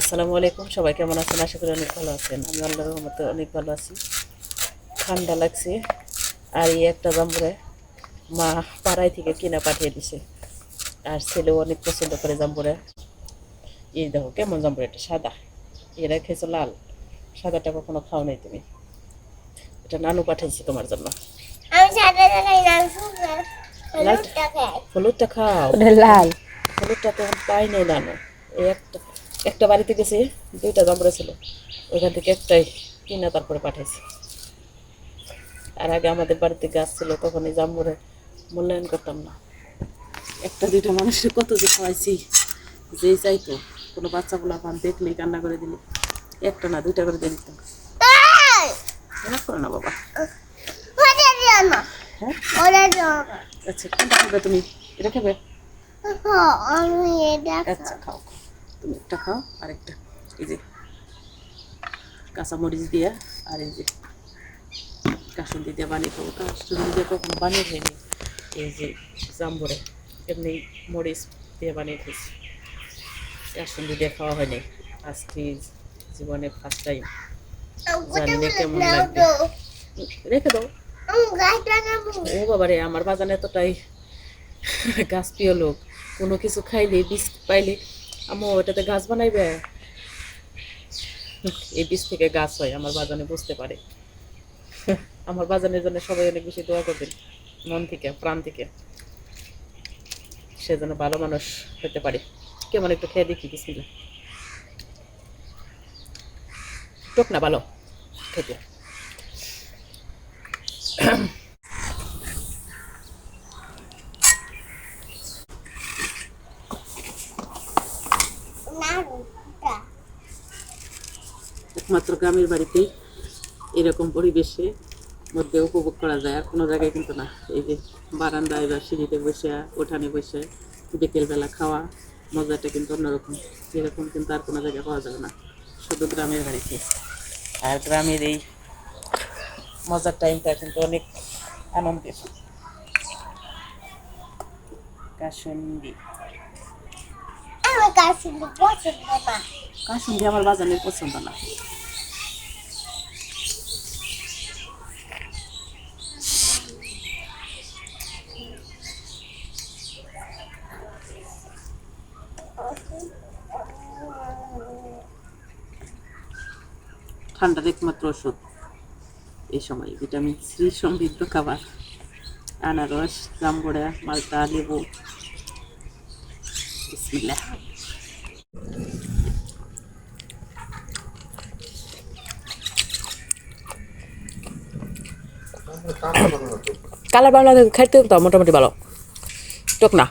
আসসালামু আলাইকুম সবাই কেমন আছেন? আশা করি অনেক ভালো আছেন। আমি আল্লাহর রহমতে অনেক ভালো আছি। ঠান্ডা লাগছে আর এই একটা জাম্বুরে মা পাড়ায় থেকে কিনা পাঠিয়ে দিছে। আর ছেলেও অনেক পছন্দ করে জাম্বুরে এই দেখো কেমন জাম্বুরে এটা সাদা। এরা খেয়েছো লাল। সাদাটা কখনো খাও নাই তুমি। এটা নানু পাঠিয়েছি তোমার জন্য। আমি সাদা খাই না শুকনো। হলুদটা খাও। লাল। হলুদটা তো পাই নাই নানু। এই একটা একটা বাড়িতে গেছে দুইটা জাম্বুরা ছিল। ওইখান থেকে একটাই কিনা তারপরে পাঠাইছি। আর আগে আমাদের বাড়িতে গাছ ছিল তখন এই জাম্বুরে মূল্যায়ন করতাম না। একটা দুইটা মানুষের কত যে খাওয়াইছি যেই চাইতো কোনো বাচ্চাগুলো আমার দেখলেই কান্না করে দিলে। একটা না দুইটা করে দিয়ে দিতাম। করো না বাবা। হ্যাঁ? আচ্ছা কোনটা খাবে তুমি? এটা খাবে? হ্যাঁ, আমি এটা আচ্ছা খাও খাও। তুমি একটা খাও, আরেকটা। এই যে কাঁচামরিচ দিয়ে আর এই যে কাসুন্দি দিয়ে বানিয়ে খাব। কাসুন্দি দিয়ে কখনো বানিয়ে খাইনি। এই যে জাম্বুরে এমনি মরিচ দিয়ে বানিয়ে খেয়েছি কাসুন্দি দিয়ে খাওয়া হয়নি। আজকে জীবনে ফার্স্ট টাইম জানি কেমন লাগবে। রেখে দাও। ও বাবারে, আমার বাগানে এতটাই গাছ প্রিয় লোক। কোনো কিছু খাইলে বীজ পাইলে আমো ওটাতে গাছ বানাইবে? এই বীজ থেকে গাছ হয়, আমার বাগানে বুঝতে পারে। আমার বাগানের জন্য সবাই অনেক বেশি দোয়া করবেন, মন থেকে, প্রাণ থেকে। সে যেন ভালো মানুষ হতে পারে। কেমন একটু খেয়ে দেখি বিসমিল্লা টক না, ভালো। খেতে না ওটা একমাত্র গ্রামের বাড়িতেই এরকম পরিবেশে মধ্যে উপভোগ করা যায়। আর কোনো জায়গায় কিন্তু না। এই যে বারান্দায় বা সিঁড়িতে বসে উঠানে বসে বিকেলবেলা খাওয়া মজাটা কিন্তু অন্যরকম। এরকম কিন্তু আর কোনো জায়গায় পাওয়া যাবে না। শুধু গ্রামের বাড়িতে। আর গ্রামের এই মজার টাইমটা কিন্তু অনেক আনন্দের। কাসুন্দি। না। কাসুন্দি আমার বাজানের পছন্দ না। ঠান্ডার একমাত্র ওষুধ। এই সময় ভিটামিন সি সমৃদ্ধ খাবার। আনারস, জামগোড়া, মালটা, লেবু। কালার বাংলা খাইতে তো মোটামুটি ভালো। টক না।